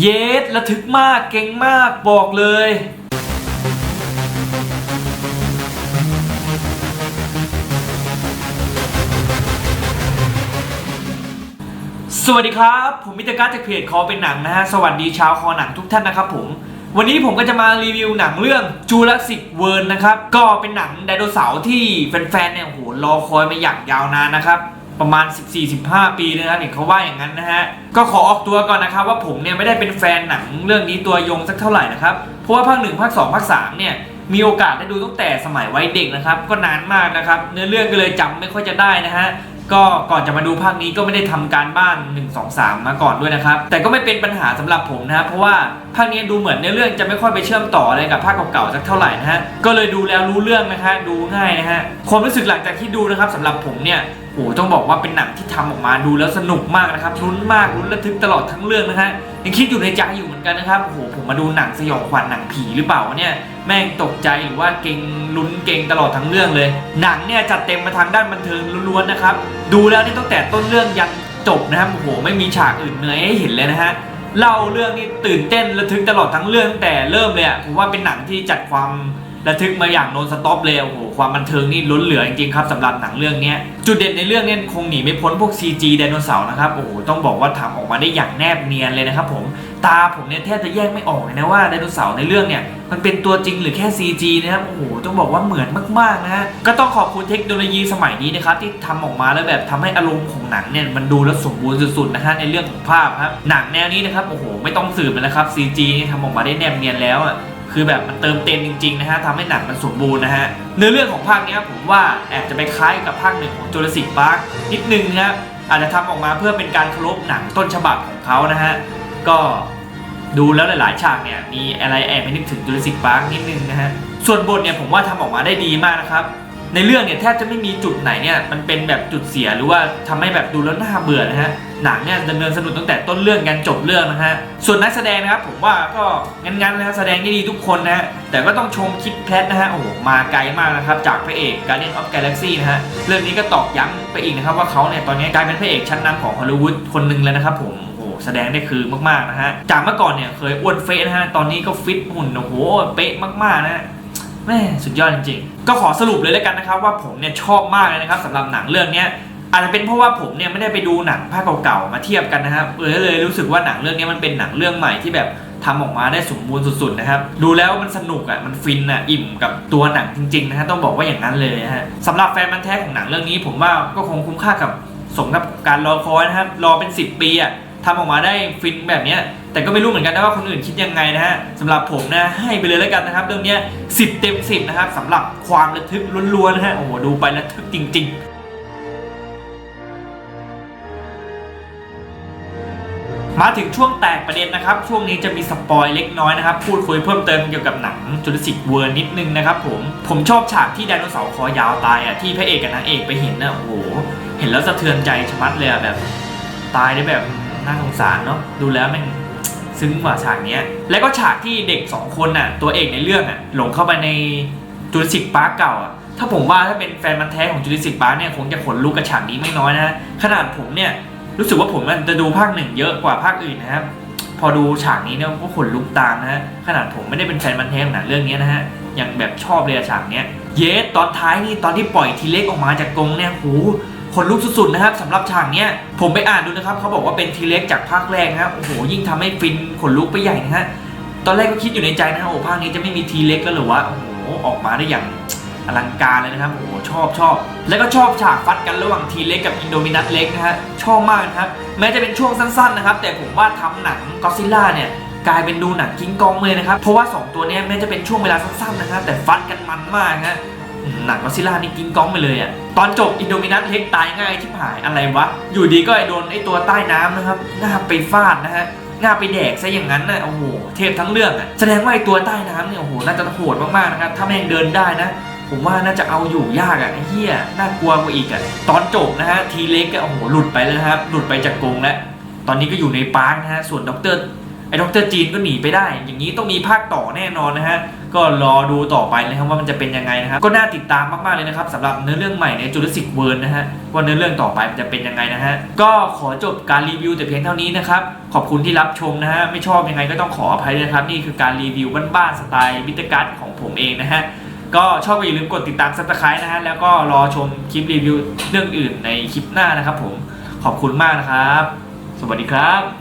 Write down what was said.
เยสระทึกมากเก่งมากบอกเลย สวัสดีครับ ผมมิตรการจากเพจคอเป็นหนังนะฮะ สวัสดีชาวคอหนังทุกท่านนะครับผม วันนี้ผมก็จะมารีวิวหนังเรื่องจูราสสิกเวิร์นะครับ ก็เป็นหนังไดโนเสาร์ที่แฟนๆเนี่ยโหรอคอยมาอย่างยาวนานนะครับ ประมาณ 14-15 ปีเลยนะครับเห็นเขาว่าอย่างนั้นนะฮะ ก็ขอออกตัวก่อนนะครับว่าผมเนี่ยไม่ได้เป็นแฟนหนังเรื่องนี้ตัวยงสักเท่าไหร่นะครับ เพราะว่าภาคหนึ่งภาคสองภาคสามเนี่ยมีโอกาสได้ดูตั้งแต่สมัยวัยเด็กนะครับ ก็นานมากนะครับ เนื้อเรื่องก็เลยจำไม่ค่อยจะได้นะฮะก็ก่อนจะมาดูภาคนี้ก็ไม่ได้ทำการบ้าน 1 2 3 มาก่อนด้วยนะครับ แต่ก็ไม่เป็นปัญหาสำหรับผมนะครับเพราะว่าภาคนี้ดูเหมือนในอเรื่องจะไม่ค่อยไปเชื่อมต่ออะไรกับภาคเก่าๆสักเท่าไหร่นะฮะก็เลยดูแล้วรู้เรื่องนะฮะดูง่ายนะฮะความรู้สึกหลังจากที่ดูนะครับสำหรับผมเนี่ยโอ้โหต้องบอกว่าเป็นหนังที่ทำออกมาดูแล้วสนุกมากนะครับลุ้นมากลุ้นระทึกตลอดทั้งเรื่องนะฮะยังคิดอยู่ในใจอยู่เหมือนกันนะครับโอ้โหผมมาดูหนังสยองขวัญหนังผีหรือเปล่าวะเนี่ยแม่งตกใจหรือว่าเก่งลุ้นเก่งตลอดทั้งเรื่องเลย หนังเนี่ยจัดเต็มมาทางด้านบันเทิงล้วนๆนะครับดูแล้วนี่ตั้งแต่ต้นเรื่องยันจบนะครับโอ้โหไม่มีฉากอื่นเหนื่อยให้เห็นเลยนะฮะเล่าเรื่องนี้ตื่นเต้นระทึกตลอดทั้งเรื่องตั้งแต่เริ่มเลยอะผมว่าเป็นหนังที่จัดความ ระทึกมาอย่างโนนสต็อปเลยโอ้โหความบันเทิงนี่ล้นเหลือจริงๆครับสำหรับหนังเรื่องนี้จุดเด่นในเรื่องนี้คงหนีไม่พ้นพวก CG ไดโนเสาร์นะครับโอ้โหต้องบอกว่าทำออกมาได้อย่างแนบเนียนเลยนะครับผมตาผมเนี่ยแทบจะแยกไม่ออกเลยนะว่าไดโนเสาร์ในเรื่องเนี่ยมันเป็นตัวจริงหรือแค่ CG นะครับ โอ้โห ต้องบอกว่าเหมือนมาก ๆ นะฮะ ก็ต้องขอบคุณเทคโนโลยีสมัยนี้นะครับ ที่ทำออกมาแล้วแบบทำให้อารมณ์ของหนังเนี่ย มันดูแล้วสมบูรณ์สุด ๆ นะฮะ ในเรื่องของภาพครับ หนังแนวนี้นะครับ โอ้โห ไม่ต้องสืบเลยนะครับ CG นี่ทำออกมาได้แนบเนียนแล้วอะ คือแบบมันเติมเต็มจริงๆนะฮะทำให้หนังมันสมบูรณ์นะฮะเนื้อเรื่องของภาคเนี้ยผมว่าแอบจะไปคล้ายกับภาคหนึ่งของจูราสสิกพาร์คนิดนึงนะอาจจะทำออกมาเพื่อเป็นการเคารพหนังต้นฉบับของเขานะฮะก็ดูแล้วหลายๆฉากเนี่ยมีอะไรแอบไปนึกถึงจูราสสิกพาร์คนิดนึงนะฮะส่วนบทเนี่ยผมว่าทำออกมาได้ดีมากนะครับในเรื่องเนี่ยแทบจะไม่มีจุดไหนเนี่ยมันเป็นแบบจุดเสียหรือว่าทำให้แบบดูแล้วน่าเบื่อนะฮะ หนังเนี่ยดำเนินสนุกตั้งแต่ต้นเรื่องยันจบเรื่องนะฮะ ส่วนนักแสดงนะครับผมว่าก็งั้นๆนะฮะแสดงได้ดีทุกคนนะฮะ แต่ก็ต้องชมคิดแพทนะฮะ โอ้โห มาไกลมากนะครับ จากพระเอก Guardian of Galaxy นะฮะ เรื่องนี้ก็ตอกย้ำไปอีกนะครับ ว่าเขาเนี่ยตอนนี้กลายเป็นพระเอกชั้นนำของฮอลลีวูดคนหนึ่งแล้วนะครับผมโอ้โหแสดงได้คือมากๆนะฮะ จากเมื่อก่อนเนี่ยเคยอ้วนเฟะนะฮะ ตอนนี้ก็ฟิตหุ่นโอ้โหเป๊ะมากๆนะฮะแม่สุดยอดจริงๆ ก็ขอสรุปเลยแล้วกันนะครับ ว่าผมเนี่ยชอบมากเลยนะครับสำหรับหนังเรื่องเนี้ อาจจะเป็นเพราะว่าผมเนี่ยไม่ได้ไปดูหนังภาคเก่าๆมาเทียบกันนะครับเออเลยรู้สึกว่าหนังเรื่องนี้มันเป็นหนังเรื่องใหม่ที่แบบทำออกมาได้สมบูรณ์สุดๆนะครับ ดูแล้วมันสนุกอะ มันฟินอะ อิ่มกับตัวหนังจริงๆนะฮะ ต้องบอกว่าอย่างนั้นเลยนะฮะสำหรับแฟนมันแท้ของหนังเรื่องนี้ ผมว่าก็คงคุ้มค่ากับสมกับการรอคอยนะครับ รอเป็น 10 ปีอะทำออกมาได้ฟินแบบเนี้ย แต่ก็ไม่รู้เหมือนกันนะว่าคนอื่นคิดยังไงนะฮะสำหรับผมนะให้ไปเลยแล้วกันนะครับ เรื่องนี้ย10 เต็ม 10 นะครับสำหรับความระทึกล้วนๆนะฮะ โอ้โห ดูไประทึกจริง ๆ มาถึงช่วงแตกประเด็นนะครับ ช่วงนี้จะมีสปอยเล็กน้อยนะครับ พูดคุยเพิ่มเติมเกี่ยวกับหนังจุลศิษย์เวิร์นิดนึงนะครับผมผมชอบฉากที่ไดโนเสาร์คอยาวตายอะที่พระเอกกับนางเอกไปเห็นนะโอ้โหเห็นแล้วสะเทือนใจชะมัดเลยอะแบบ ตายได้แบบน่าสงสารเนาะดูแล้วมันซึ้งกว่าฉากนี้แล้วก็ฉากที่เด็กสองคนน่ะตัวเอกในเรื่องอะหลงเข้าไปในจูราสสิกพาร์คเก่าอะถ้าผมว่าถ้าเป็นแฟนมันแท้ของจูราสสิกพาร์คเนี่ยคงจะขนลุกกับฉากนี้ไม่น้อยนะขนาดผมเนี่ย รู้สึกว่าผมมันจะดูภาคหนึ่งเยอะกว่าภาคอื่นนะครับ พอดูฉากนี้เนี่ยก็ขนลุกตามนะฮะขนาดผมไม่ได้เป็นแฟนมันแท้งหนังเรื่องนี้นะฮะยังแบบชอบเลยอะฉากเนี้ย เยสตอนท้ายนี่ตอนที่ปล่อยทีเล็กออกมาจากกรงเนี่ยโหขนลุกสุดๆนะครับสำหรับฉากเนี้ยผมไปอ่านดูนะครับเขาบอกว่าเป็นทีเล็กจากภาคแรกนะครับโอ้โหยิ่งทำให้ฟินขนลุกไปใหญ่นะฮะตอนแรกก็คิดอยู่ในใจนะฮะโอ้ภาคนี้จะไม่มีทีเล็กแล้วเหรือวะโอ้โหออกมาได้อย่าง อลังการเลยนะครับ โอ้โหชอบชอบ แล้วก็ชอบฉากฟัดกันระหว่างทีเล็กกับอินโดมินัสเล็กนะฮะ ชอบมากนะครับ แม้จะเป็นช่วงสั้นๆนะครับ แต่ผมว่าทำหนังก็ซิล่าเนี่ยกลายเป็นดูหนังกิ้งกองเลยนะครับ เพราะว่าสองตัวเนี้ยแม้จะเป็นช่วงเวลาสั้นๆนะครับแต่ฟัดกันมันมากฮะหนังก็ซิล่านี่กินก้องไปเลยอะ ตอนจบอินโดมินัสเล็กตายง่ายที่หายอะไรวะ อยู่ดีก็ไอโดนไอตัวใต้น้ำนะครับหน้าไปฟาดนะฮะหน้าไปแดกซะอย่างนั้นนะโอ้โหเทพทั้งเรื่องอะแสดงว่าไอตัวใต้น้ำเนี่ยโอ้โหน่าจะโหดมากๆนะครับถ้าแม่งเดินได้นะ ผมว่าน่าจะเอาอยู่ยากอะเหี้ยน่ากลัวกว่าอีกอะตอนจบนะฮะทีเล็กก็โอ้โหหลุดไปแล้วครับ หลุดไปจากกรงแล้ว ตอนนี้ก็อยู่ในปาร์คนะฮะส่วนด็อกเตอร์ไอ้ด็อกเตอร์จีนก็หนีไปได้ อย่างนี้ต้องมีภาคต่อแน่นอนนะฮะก็รอดูต่อไปนะครับว่ามันจะเป็นยังไงนะครับก็น่าติดตามมากๆเลยนะครับสำหรับเนื้อเรื่องใหม่ในจูเลสิกเวิร์นนะฮะว่าเนื้อเรื่องต่อไปมันจะเป็นยังไงนะฮะก็ขอจบการรีวิวแต่เพียงเท่านี้นะครับขอบคุณที่รับชมนะฮะไม่ชอบยังไงก็ต้องขออภัยด้วยนะครับนี่คือการรีวิวบ้านๆสไตล์บิตกัสของผมเองนะฮะ ก็ชอบก็อย่าลืมกดติดตามซับสไครต์นะฮะแล้วก็รอชมคลิปรีวิวเรื่องอื่นในคลิปหน้านะครับผมขอบคุณมากนะครับ สวัสดีครับ